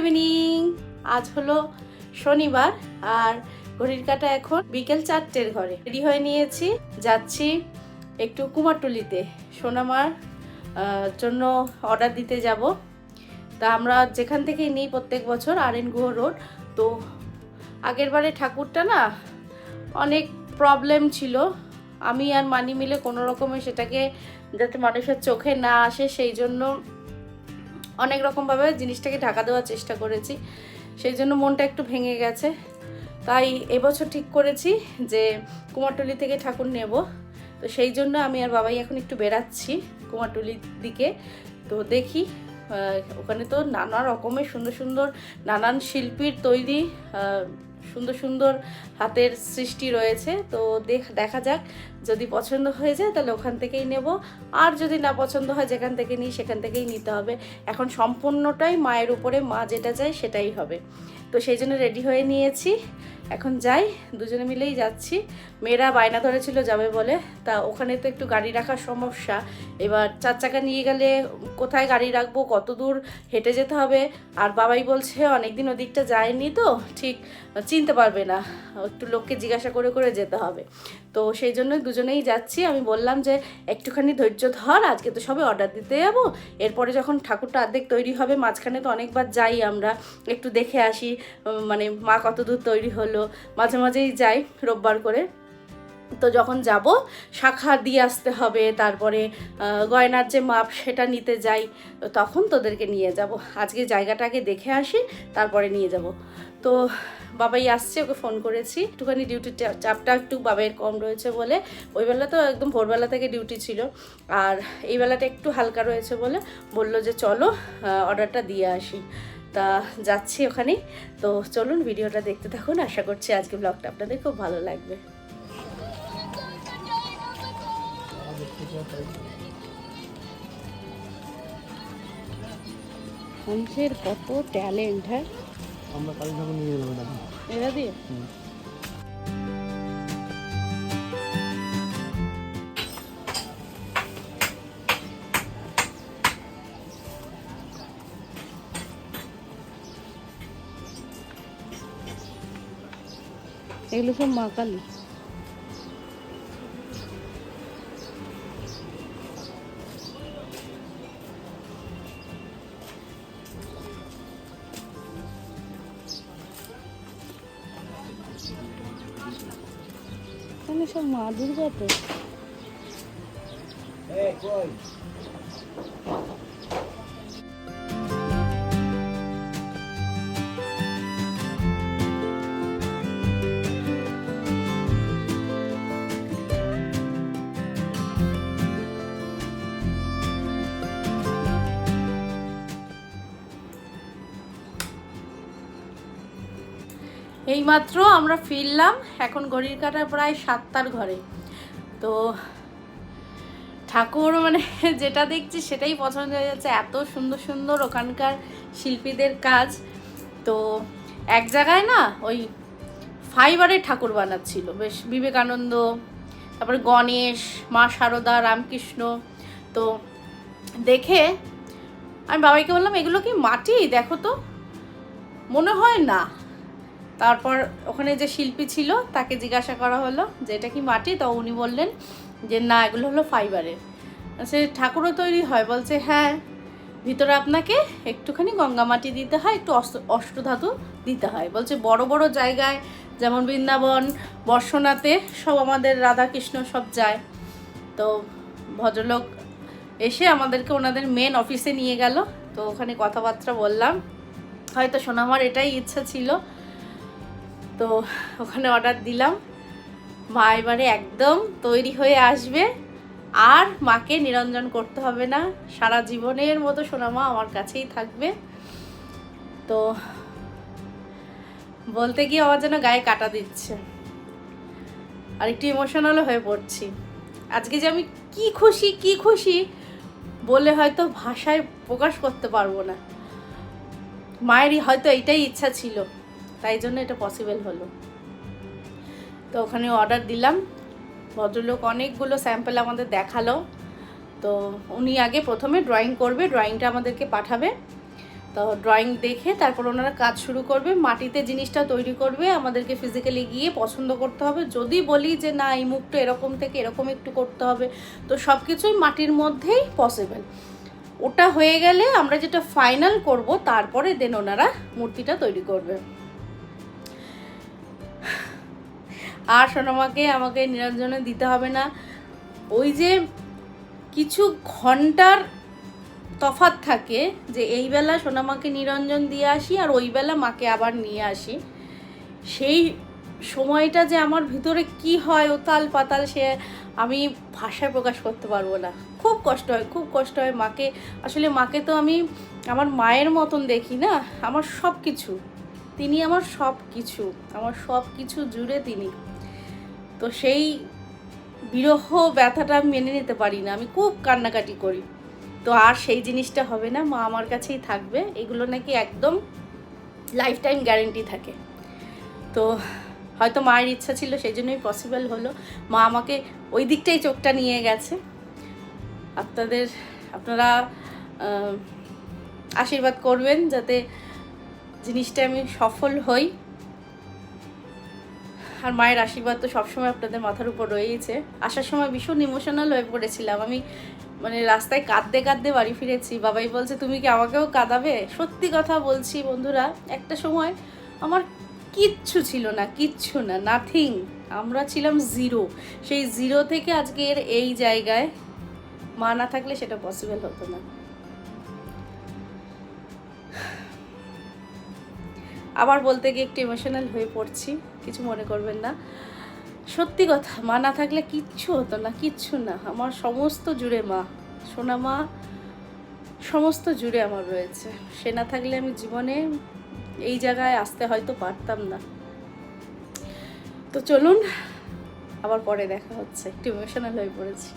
Evening আজ হলো শনিবার আর ঘড়ির কাটা এখন বিকেল চারটের ঘরে। রেডি হয়ে নিয়েছি। যাচ্ছি একটু কুমারটুলিতে। সোনামার জন্য অর্ডার দিতে যাব। তা আমরা যেখান থেকেই নিই প্রত্যেক বছর আর এন গুহ রোড। তো আগের বারে ঠাকুরটা না অনেক প্রবলেম ছিল। আমি আর মানি মিলে কোনো রকমে সেটাকে যাতে মানুষের চোখে না আসে, সেই জন্য অনেক রকমভাবে জিনিসটাকে ঢাকা দেওয়ার চেষ্টা করেছি। সেই জন্য মনটা একটু ভেঙে গেছে। তাই এবছর ঠিক করেছি যে কুমারটুলি থেকে ঠাকুর নেব। তো সেই জন্য আমি আর বাবাই এখন একটু বেরাচ্ছি কুমারটুলির দিকে। তো দেখি ওখানে তো নানা রকমের সুন্দর সুন্দর নানান শিল্পীর তৈরি সুন্দর সুন্দর হাতের সৃষ্টি রয়েছে। তো দেখ যাক, যদি পছন্দ হয়ে যায় তাহলে ওখান থেকেই নেব। আর যদি না পছন্দ হয় যেখান থেকে নিই সেখান থেকেই নিতে হবে। এখন সম্পূর্ণটাই মায়ের উপরে মা যেটা চায় সেটাই হবে। তো সেই জন্য রেডি হয়ে নিয়েছি। এখন যাই, দুজনে মিলেই যাচ্ছি। মেয়েরা বায়না ধরেছিল যাবে বলে। তা ওখানে তো একটু গাড়ি রাখার সমস্যা। এবার চার চাকা নিয়ে গেলে কোথায় গাড়ি রাখব, কত দূর হেঁটে যেতে হবে? আর বাবাই বলছে, অনেকদিন ওদিকটা যায়নি তো, ঠিক, চিনতে পারবে না। একটু লোককে জিজ্ঞাসা করে করে যেতে হবে। তো সেই জন্য দুজনেই যাচ্ছি। আমি বললাম যে, একটুখানি ধৈর্য ধর, আজকে তো সবে অর্ডার দিতে যাব। এরপরে যখন ঠাকুরটা অর্ধেক তৈরি হবে, মাঝখানে তো অনেকবার যাই আমরা। একটু দেখে আসি মানে মা কত দূর তৈরি হলো। মাঝে মাঝেই যাই রোববার করে। তো যখন যাব, শাখা দিয়ে আসতে হবে, তারপরে গয়নার যে মাপ, সেটা নিতে যাই। তখন তোদেরকে নিয়ে যাব। আজকে জায়গাটাকে দেখে আসি, তারপরে নিয়ে যাব। তো বাবাই আসছে, ওকে ফোন করেছি। একটুখানি ডিউটির চাপটা একটু বাবাইয়ের কম রয়েছে বলে। ওই বেলা তো একদম ভোরবেলা থেকে ডিউটি ছিল। আর এই বেলাটা একটু হালকা রয়েছে বলে বলল যে, চলো অর্ডারটা দিয়ে আসি। তা যাচ্ছি ওখানেই। তো চলুন ভিডিওটা দেখতে থাকুন। আশা করছি আজকে ব্লগটা আপনাদের খুব ভালো লাগবে। কত ট্যালেন্ট হ্যাঁ? আমরা কালী ঠাকুর নিয়ে যাবো দাদা এরা দিয়ে এগুলো সব মা কালী মা দুর্গা তো। এইমাত্র আমরা ফিরলাম এখন ঘড়ির কাটা প্রায় সাতটার ঘরে। তো ঠাকুর মানে যেটা দেখছি সেটাই পছন্দ হয়ে যাচ্ছে। এত সুন্দর সুন্দর ওখানকার শিল্পীদের কাজ। তো এক জায়গায় না ওই ফাইবারের ঠাকুর বানাচ্ছিল। বেশ বিবেকানন্দ, তারপরে গণেশ, মা শারদা রামকৃষ্ণ। তো দেখে আমি বাবাইকে বললাম, এগুলো কি মাটি? দেখো তো। মনে হয় না। তারপর ওখানে যে শিল্পী ছিল, তাকে জিজ্ঞাসা করা হলো যে, এটা কি মাটি? তো উনি বললেন যে, না, এগুলো হলো ফাইবারের। সে ঠাকুরও তৈরি হয়, বলছে হ্যাঁ ভিতরে আপনাকে একটুখানি গঙ্গা মাটি দিতে হয়, একটু অষ্ট- অষ্টধাতু দিতে হয়। বলছে, বড় বড় জায়গায়, যেমন বৃন্দাবন, বর্ষনাতে সব আমাদের রাধাকৃষ্ণ সব যায়। তো ভদ্রলোক এসে আমাদেরকে ওনাদের মেন অফিসে নিয়ে গেল। তো ওখানে কথাবার্তা বললাম। হয়তো সোনামার এটাই ইচ্ছা ছিল তো ওখানে অর্ডার দিলাম। মা এবারে একদম তৈরি হয়ে আসবে। আর মাকে নিরঞ্জন করতে হবে না। সারা জীবনের মতো সোনামা আমার কাছেই থাকবে। তো বলতে গিয়ে আমার যেন গায়ে কাটা দিচ্ছে। আর একটু ইমোশনালও হয়ে পড়ছি। আজকে যে আমি কি খুশি কি খুশি বলে হয়তো ভাষায় প্রকাশ করতে পারব না। মায়েরই হয়তো এইটাই ইচ্ছা ছিল। তাই জন্য এটা পসিবল হলো। তো ওখানে অর্ডার দিলাম। ভদ্রলোক অনেকগুলো স্যাম্পল আমাদের দেখাল। তো উনি আগে প্রথমে ড্রয়িং করবে ড্রয়িংটা আমাদেরকে পাঠাবে। তো ড্রয়িং দেখে তারপর ওনারা কাজ শুরু করবে, মাটিতে জিনিসটা তৈরি করবে, আমাদেরকে ফিজিক্যালি গিয়ে পছন্দ করতে হবে। যদি বলি যে না, এই মুখটা এরকম থেকে এরকম একটু করতে হবে, তো সব কিছুই মাটির মধ্যেই পসিবল ওটা হয়ে গেলে আমরা যেটা ফাইনাল করব, তারপরে দেন ওনারা মূর্তিটা তৈরি করবে। আর সোনামাকে আমাকে নিরঞ্জনে দিতে হবে না। ওই যে কিছু ঘণ্টার তফাৎ থাকে যে এই বেলা সোনামাকে নিরঞ্জন দিয়ে আসি আর ওই বেলা মাকে আবার নিয়ে আসি। সেই সময়টা যে আমার ভিতরে কি হয় ওতাল পাতাল সে আমি ভাষায় প্রকাশ করতে পারব না। খুব কষ্ট হয়, খুব কষ্ট হয় মাকে। আসলে মাকে তো আমি আমার মায়ের মতন দেখি না, আমার সব কিছু তিনি আমার সব কিছু আমার সব কিছু জুড়ে তিনি। তো সেই বিরহ ব্যথাটা আমি মেনে নিতে পারি না। আমি খুব কান্নাকাটি করি। তো আর সেই জিনিসটা হবে না, মা আমার কাছেই থাকবে। এগুলো নাকি একদম লাইফ টাইম গ্যারেন্টি থাকে। তো হয়তো মায়ের ইচ্ছা ছিল সেই জন্যই পসিবল হলো। মা আমাকে ওই দিকটাই চোখটা নিয়ে গেছে। আপনাদের, আপনারা আশীর্বাদ করবেন যাতে জিনিসটা আমি সফল হই। আর মায়ের আশীর্বাদ তো সবসময় আপনাদের মাথার উপর রয়েছে আসার সময় ভীষণ ইমোশনাল হয়ে পড়েছিলাম। আমি মানে রাস্তায় কাঁদতে কাঁদতে বাড়ি ফিরেছি। বাবাই বলছে, তুমি কি আমাকেও কাঁদাবে? সত্যি কথা বলছি বন্ধুরা, একটা সময় আমার কিচ্ছু ছিল না, কিচ্ছু না নাথিং আমরা ছিলাম জিরো সেই জিরো থেকে আজকের এই জায়গায় মা না থাকলে সেটা পসিবল হতো না। আবার বলতে গিয়ে একটু ইমোশনাল হয়ে পড়ছি, কিছু মনে করবেন না। সত্যি কথা, মা না থাকলে কিচ্ছু হতো না, কিচ্ছু না। আমার সমস্ত জুড়ে মা, সোনা মা, সমস্ত জুড়ে আমার রয়েছে। সে না থাকলে আমি জীবনে এই জায়গায় আসতে হয়তো পারতাম না। তো চলুন, আবার পরে দেখা হচ্ছে, একটু ইমোশনাল হয়ে পড়েছি।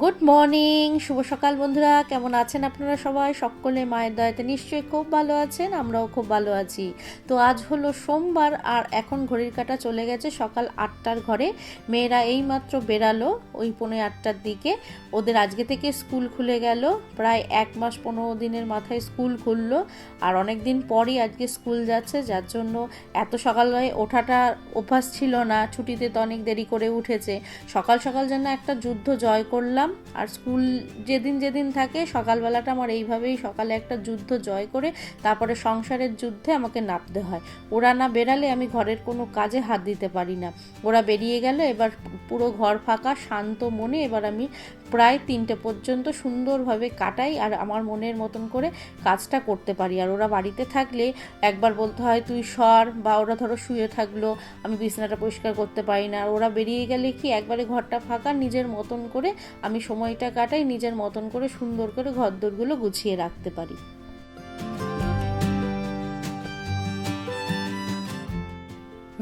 গুড মর্নিং শুভ সকাল বন্ধুরা। কেমন আছেন আপনারা সবাই? সকলে মায়ের দয়াতে নিশ্চয়ই খুব ভালো আছেন, আমরাও খুব ভালো আছি। তো আজ হলো সোমবার, আর এখন ঘড়ির কাটা চলে গেছে সকাল আটটার ঘরে। মেয়েরা এইমাত্র বেরালো ওই পৌনে আটটার দিকে। ওদের আজকে থেকে স্কুল খুলে গেল। প্রায় এক মাস পনেরো দিনের মাথায় স্কুল খুললো। আর অনেক দিন পরই আজকে স্কুল যাচ্ছে, যার জন্য এত সকালবেলায় ওঠাটা অভ্যাস ছিল না। ছুটিতে তো অনেক দেরি করে উঠেছে। সকাল সকাল যেন একটা যুদ্ধ জয় করলাম। আর স্কুল যেদিন যেদিন থাকে, সকালবেলাটা আমার এইভাবেই সকালে একটা যুদ্ধ জয় করে, তারপরে সংসারের যুদ্ধে আমাকে নামতে হয়। ওরা না বেরালে আমি ঘরের কোনো কাজে হাত দিতে পারি না। ওরা বেরিয়ে গেল এবার পুরো ঘর ফাঁকা, শান্ত মনে এবার আমি প্রায় তিনটে পর্যন্ত সুন্দরভাবে কাটাই আর আমার মনের মতন করে কাজটা করতে পারি। আর ওরা বাড়িতে থাকলে একবার বলতে হয়, তুই সর বা ওরা ধরো শুয়ে থাকল, আমি বিছানাটা পরিষ্কার করতে পারি না। আর ওরা বেরিয়ে গেলে কি একবারে ঘরটা ফাঁকা, নিজের মতন করে আমি সময়টা কাটাই নিজের মতন করে সুন্দর করে ঘরদোরগুলো গুছিয়ে রাখতে পারি।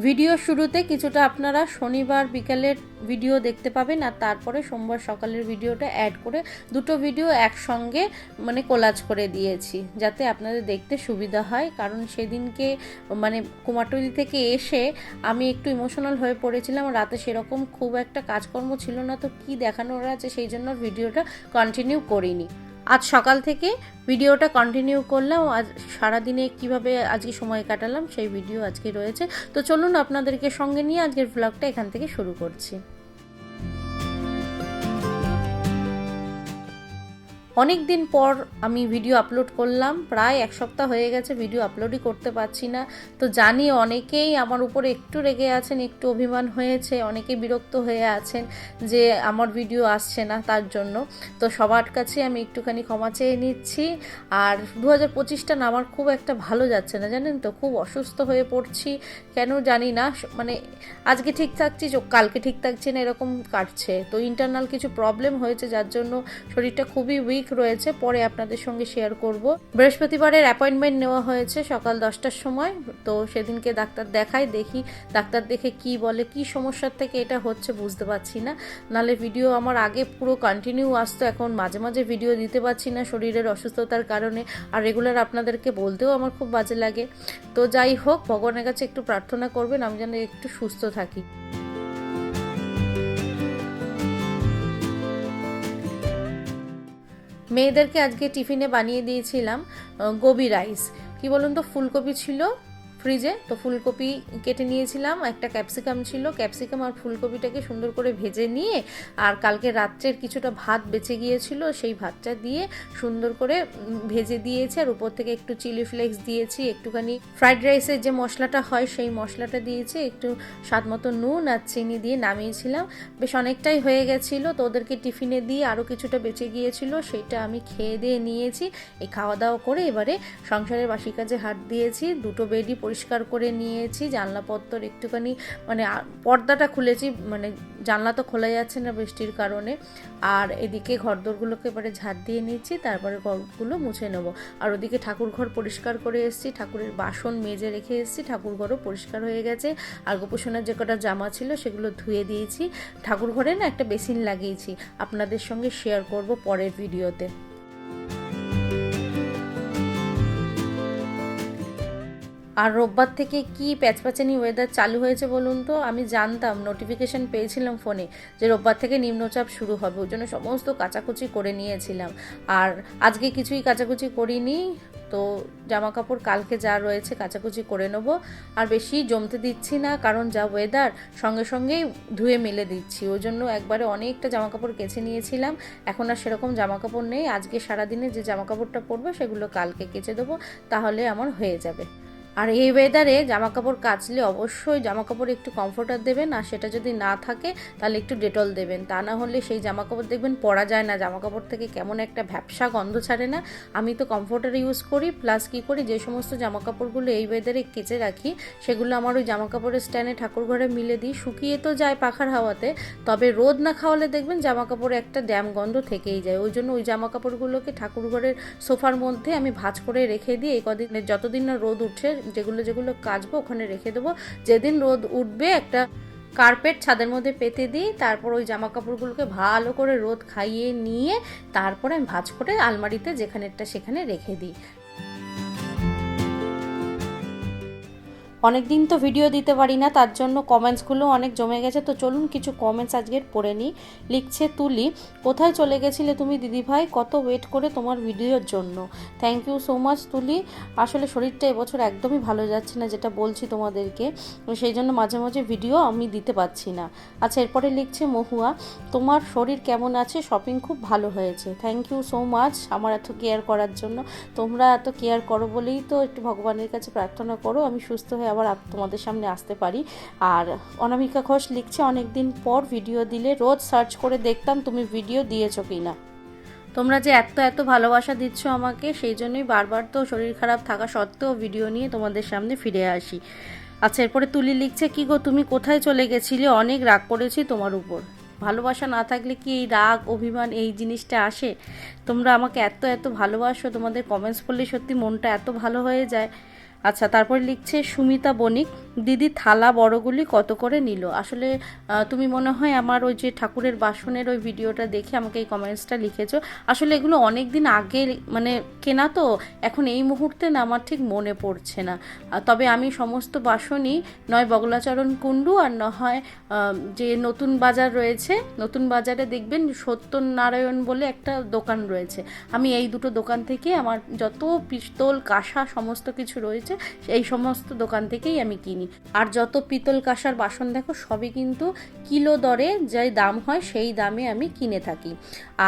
ভিডিও শুরুতে কিছুটা আপনারা শনিবার বিকালের ভিডিও দেখতে পাবেন আর তারপরে সোমবার সকালের ভিডিওটা অ্যাড করে দুটো ভিডিও একসঙ্গে মানে কোলাজ করে দিয়েছি, যাতে আপনাদের দেখতে সুবিধা হয়। কারণ সেদিনকে মানে কুমারটুলি থেকে এসে আমি একটু ইমোশনাল হয়ে পড়েছিলাম, রাতে সেরকম খুব একটা কাজকর্ম ছিল না, তো কি দেখানোর আছে সেই জন্য ভিডিওটা কন্টিনিউ করিনি। আজ সকাল থেকে ভিডিওটা কন্টিনিউ করলাম, আজ সারাদিনে কীভাবে আজকে সময় কাটালাম সেই ভিডিও আজকে রয়েছে। তো চলুন আপনাদেরকে সঙ্গে নিয়ে আজকের ব্লগটা এখান থেকে শুরু করছি। অনেক দিন পর আমি ভিডিও আপলোড করলাম। প্রায় এক সপ্তাহ হয়ে গেছে ভিডিও আপলোডই করতে পারছি না। তো জানি অনেকেই আমার উপরে একটু রেগে আছেন, একটু অভিমান হয়েছে অনেকে বিরক্ত হয়ে আছেন যে আমার ভিডিও আসছে না তার জন্য। তো সবার কাছে আমি একটুখানি ক্ষমা চেয়ে নিচ্ছি। আর দু হাজার পঁচিশটা না, আমার খুব একটা ভালো যাচ্ছে না, জানেন তো? খুব অসুস্থ হয়ে পড়ছি। কেন জানি না মানে আজকে ঠিক থাকছি কালকে ঠিক থাকছে না, এরকম কাটছে। তো ইন্টারনাল কিছু প্রবলেম হয়েছে, যার জন্য শরীরটা খুবই উইক রয়েছে, পরে আপনাদের সঙ্গে শেয়ার করব। বৃহস্পতিবারের অ্যাপয়েন্টমেন্ট নেওয়া হয়েছে সকাল দশটার সময়, তো সেদিনকে ডাক্তার দেখাই, দেখি ডাক্তার দেখে কি বলে, কি সমস্যার থেকে এটা হচ্ছে বুঝতে পারছি না। নালে ভিডিও আমার আগে পুরো কন্টিনিউ আসতো, এখন মাঝে মাঝে ভিডিও দিতে পারছি না শরীরের অসুস্থতার কারণে, আর রেগুলার আপনাদেরকে বলতেও আমার খুব বাজে লাগে। তো যাই হোক, ভগবানের কাছে একটু প্রার্থনা করবেন, আমি যেন একটু সুস্থ থাকি। মেয়েদেরকে আজকে টিফিনে বানিয়ে দিয়েছিলাম গোবি রাইস। কি বলুন তো ফুলকপি ছিল ফ্রিজে। তো ফুলকপি কেটে নিয়েছিলাম, একটা ক্যাপসিকাম ছিল। ক্যাপসিকাম আর ফুলকপিটাকে সুন্দর করে ভেজে নিয়ে আর কালকে রাত্রের কিছুটা ভাত বেঁচে গিয়েছিল, সেই ভাতটা দিয়ে সুন্দর করে ভেজে দিয়েছি আর উপর থেকে একটু চিলি ফ্লেক্স দিয়েছি, একটুখানি ফ্রাইড রাইসের যে মশলাটা হয় সেই মশলাটা দিয়েছি, একটু স্বাদ মতো নুন আর চিনি দিয়ে নামিয়েছিলাম। বেশ অনেকটাই হয়ে গেছিল, তো ওদেরকে টিফিনে দিয়ে আরও কিছুটা বেঁচে গিয়েছিল, সেটা আমি খেয়ে দিয়ে নিয়েছি। এই খাওয়া দাওয়া করে এবারে সংসারের বাসি কাজে হাত দিয়েছি, দুটো বেডই পরিষ্কার করে নিয়েছি, জানলাপত্তর একটুখানি মানে পর্দাটা খুলেছি মানে জানলা তো খোলা যাচ্ছে না বৃষ্টির কারণে। আর এদিকে ঘরদোরগুলোকে এবারে ঝাড় দিয়ে নিচ্ছি, তারপরে ঘরগুলো মুছে নেব। আর ওদিকে ঠাকুর ঘর পরিষ্কার করে এসেছি, ঠাকুরের বাসন মেজে রেখে এসেছি ঠাকুর ঘরও পরিষ্কার হয়ে গেছে। আর গোপোষণার যে কটা জামা ছিল সেগুলো ধুয়ে দিয়েছি। ঠাকুর ঘরে না একটা বেসিন লাগিয়েছি, আপনাদের সঙ্গে শেয়ার করব পরের ভিডিওতে। আর রোববার থেকে কি প্যাচপ্যাচানি ওয়েদার চালু হয়েছে বলুন তো? আমি জানতাম নোটিফিকেশন পেয়েছিলাম ফোনে যে রোববার থেকে নিম্নচাপ শুরু হবে। ওই জন্য সমস্ত কাচাকুচি করে নিয়েছিলাম। আর আজকে কিছুই কাচাকুচি করিনি। তো জামা কাপড় কালকে যা রয়েছে কাচাকুচি করে নেব। আর বেশি জমতে দিচ্ছি না, কারণ যা ওয়েদার সঙ্গে সঙ্গেই ধুয়ে মেলে দিচ্ছি। ওই জন্য একবারে অনেকটা জামা কাপড় কেচে নিয়েছিলাম। এখন আর সেরকম জামা কাপড় নেই। আজকে সারাদিনে যে জামা কাপড়টা পরবে সেগুলো কালকে কেচে দেবো। তাহলে আমার হয়ে যাবে। আর এই ওয়েদারে জামা কাপড় কাচলে অবশ্যই জামা কাপড় একটু কমফোর্টার দেবেন, আর সেটা যদি না থাকে, তাহলে একটু ডেটল দেবেন। তা না হলে সেই জামা কাপড় দেখবেন পরা যায় না জামা কাপড় থেকে কেমন একটা ভ্যাপসা গন্ধ ছাড়ে না। আমি তো কমফোর্টার ইউজ করি প্লাস কী করি, যে সমস্ত জামা কাপড়গুলো এই ওয়েদারে কেচে রাখি, সেগুলো আমার ওই জামা কাপড়ের স্ট্যান্ডে ঠাকুর ঘরে মিলে দিই। শুকিয়ে তো যায় পাখার হাওয়াতে, তবে রোদ না খাওয়ালে দেখবেন জামা কাপড়ে একটা ড্যাম গন্ধ থেকেই যায়। ওই জন্য ওই জামা কাপড়গুলোকে ঠাকুর ঘরের সোফার মধ্যে আমি ভাঁজ করে রেখে দিই। এই কদিন যতদিন না রোদ উঠে যেগুলো যেগুলো কাচবো ওখানে রেখে দেবো। যেদিন রোদ উঠবে একটা কার্পেট ছাদের মধ্যে পেতে দিই, তারপর ওই জামা কাপড়গুলোকে ভালো করে রোদ খাইয়ে নিয়ে তারপরে আমি ভাজ করে আলমারিতে যেখানেরটা সেখানে রেখে দিই। অনেক দিন তো ভিডিও দিতে পারি না, তার জন্য কমেন্টসগুলো অনেক জমে গেছে। তো চলুন কিছু কমেন্টস আজকের পড়ে নিই। লিখছে তুলি, কোথায় চলে গেছিলে তুমি দিদিভাই? কত ওয়েট করে তোমার ভিডিওর জন্য? থ্যাংক ইউ সো মাচ তুলি। আসলে শরীরটা এবছর একদমই ভালো যাচ্ছে না, যেটা বলছি তোমাদেরকে। সেই জন্য মাঝে মাঝে ভিডিও আমি দিতে পারছি না। আচ্ছা এরপরে লিখছে মহুয়া, তোমার শরীর কেমন আছে? শপিং খুব ভালো হয়েছে। থ্যাংক ইউ সো মাচ আমার এত কেয়ার করার জন্য। তোমরা এত কেয়ার করো বলেই তো একটু ভগবানের কাছে প্রার্থনা করো, আমি সুস্থ হয়ে আবার তোমাদের সামনে আসতে পারি। আর অনামিকা ঘোষ লিখছে অনেক দিন পর ভিডিও দিলে, রোজ সার্চ করে দেখতাম তুমি ভিডিও দিয়েছ কি না তোমরা যে এত এত ভালোবাসা দিচ্ছ আমাকে, সেই জন্যই বারবার তো শরীর খারাপ থাকা সত্ত্বেও ভিডিও নিয়ে তোমাদের সামনে ফিরে আসি। আচ্ছা এরপরে তুলি লিখছে, কি গো, তুমি কোথায় চলে গেছিলে? অনেক রাগ করেছি তোমার উপর। ভালোবাসা না থাকলে কি এই রাগ, অভিমান, এই জিনিসটা আসে? তোমরা আমাকে এত এত ভালোবাসো, তোমাদের কমেন্টস পড়লে সত্যি মনটা এত ভালো হয়ে যায়। আচ্ছা তারপর লিখছে, সুমিতা বণিক, দিদি থালা বড়গুলি কত করে নিল? আসলে তুমি মনে হয় আমার ওই যে ঠাকুরের বাসনের ওই ভিডিওটা দেখে আমাকে এই কমেন্টসটা লিখেছো। আসলে এগুলো অনেক দিন আগে মানে কেনা তো, এখন এই মুহূর্তে না আমার ঠিক মনে পড়ছে না। তবে আমি সমস্ত বাসনই নয় বগলাচরণ কুণ্ডু আর না হয় যে নতুন বাজার রয়েছে, নতুন বাজারে দেখবেন সত্যনারায়ণ বলে একটা দোকান রয়েছে। আমি এই দুটো দোকান থেকে আমার যত পিস্তল, কাঁসা, সমস্ত কিছু রয়েছে এই সমস্ত দোকান থেকেই আমি কিনি। আর যত পিতল কাঁসার বাসন দেখো, সবই কিন্তু কিলো দরে যে দাম হয়, সেই দামে আমি কিনে থাকি।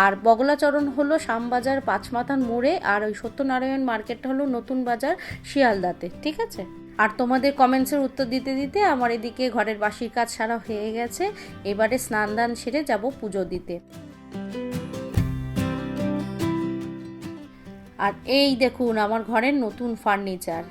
আর বগলাচরণ হলো শ্যামবাজার পাঁচমাথান মোড়ে, আর ওই সত্যনারায়ণ মার্কেটটা হলো নতুন বাজার শিয়ালদাতে, ঠিক আছে? আর তোমাদের কমেন্টসের উত্তর দিতে দিতে আমার এদিকে ঘরের বাসির কাজ সারা হয়ে গেছে, এবারে স্নান দান সেরে যাব পুজো দিতে। আর এই দেখুন, আমার ঘরের নতুন ফার্নিচার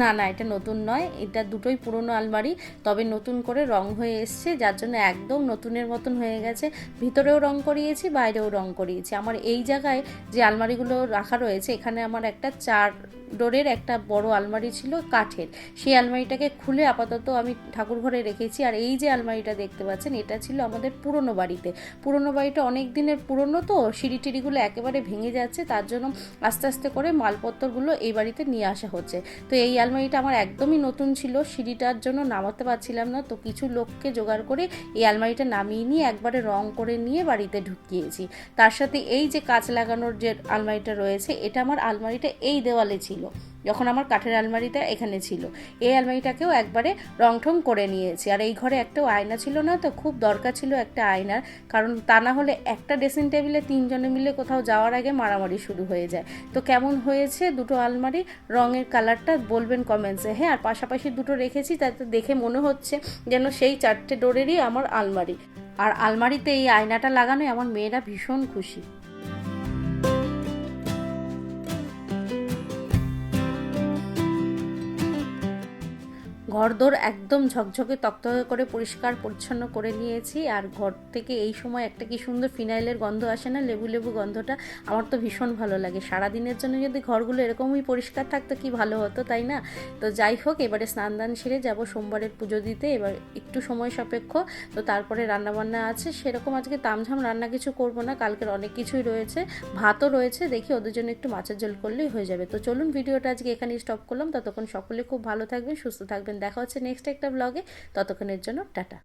না না, এটা নতুন নয়। এটা দুটোই পুরনো আলমারি, তবে নতুন করে রং হয়ে এসছে, যার জন্য একদম নতুনের মতন হয়ে গেছে। ভিতরেও রং করিয়েছি, বাইরেও রং করিয়েছি। আমার এই জায়গায় যে আলমারিগুলো রাখা রয়েছে, এখানে আমার একটা চার ডোরের একটা বড় আলমারি ছিল কাঠের। সেই আলমারিটাকে খুলে আপাতত আমি ঠাকুর ঘরে রেখেছি। আর এই যে আলমারিটা দেখতে পাচ্ছেন, এটা ছিল আমাদের পুরনো বাড়িতে। পুরনো বাড়িটা অনেক দিনের পুরনো তো সিঁড়ি টিড়িগুলো একেবারে ভেঙে যাচ্ছে, তার জন্য আস্তে আস্তে করে মালপত্রগুলো এই বাড়িতে নিয়ে আসা হচ্ছে। তো এই আলমারিটা আমার একদমই নতুন ছিল, সিঁড়িটার জন্য নামাতে পারছিলাম না, তো কিছু লোককে জোগাড় করে এই আলমারিটা নামিয়ে নিয়ে একবারে রং করে নিয়ে বাড়িতে ঢুকিয়েছি। তার সাথে এই যে কাঁচ লাগানোর যে আলমারিটা রয়েছে, এটা আমার আলমারিটা এই দেওয়ালে ছিল। যখন আমার কাঠের আলমারিটা এখানে ছিল। এই আলমারিটাকেও একবারে রং ঠং করে নিয়েছি। আর এই ঘরে একটাও আয়না ছিল না তো খুব দরকার ছিল একটা আয়নার। কারণ তা না হলে একটা ড্রেসিং টেবিলে তিনজনে মিলে কোথাও যাওয়ার আগে মারামারি শুরু হয়ে যায়। তো কেমন হয়েছে দুটো আলমারি? রঙের কালারটা বলবেন কমেন্টসে। হ্যাঁ আর পাশাপাশি দুটো রেখেছি তাতে দেখে মনে হচ্ছে যেন সেই চারটে ডোরেরই আমার আলমারি। আর আলমারিতে এই আয়নাটা লাগানো আমার মেয়েরা ভীষণ খুশি। ঘরদোর একদম ঝকঝকে তকতকে করে পরিষ্কার, পরিচ্ছন্ন করে নিয়েছি। আর ঘর থেকে এই সময় একটা কি সুন্দর ফিনাইলের গন্ধ আসে না? লেবু লেবু গন্ধটা আমার তো ভীষণ ভালো লাগে। সারা দিনের জন্য যদি ঘরগুলো এরকমই পরিষ্কার থাকতো কি ভালো হতো, তাই না? তো যাই হোক, এবারে স্নান দান সেরে যাব সোমবারের পুজো দিতে। এবার একটু সময় সাপেক্ষ। তো তারপরে রান্নাবান্না আছে। সেরকম আজকে তামঝাম রান্না কিছু করব না। কালকের অনেক কিছুই রয়েছে। ভাতও রয়েছে। দেখি ওদের জন্য একটু মাছের ঝোল করলেই হয়ে যাবে। তো চলুন, ভিডিওটা আজকে এখানে স্টপ করলাম। ততক্ষণ সকলে খুব ভালো থাকবেন, সুস্থ থাকবেন। দেখা হচ্ছে নেক্সট একটা ব্লগে ততক্ষণের জন্য টাটা।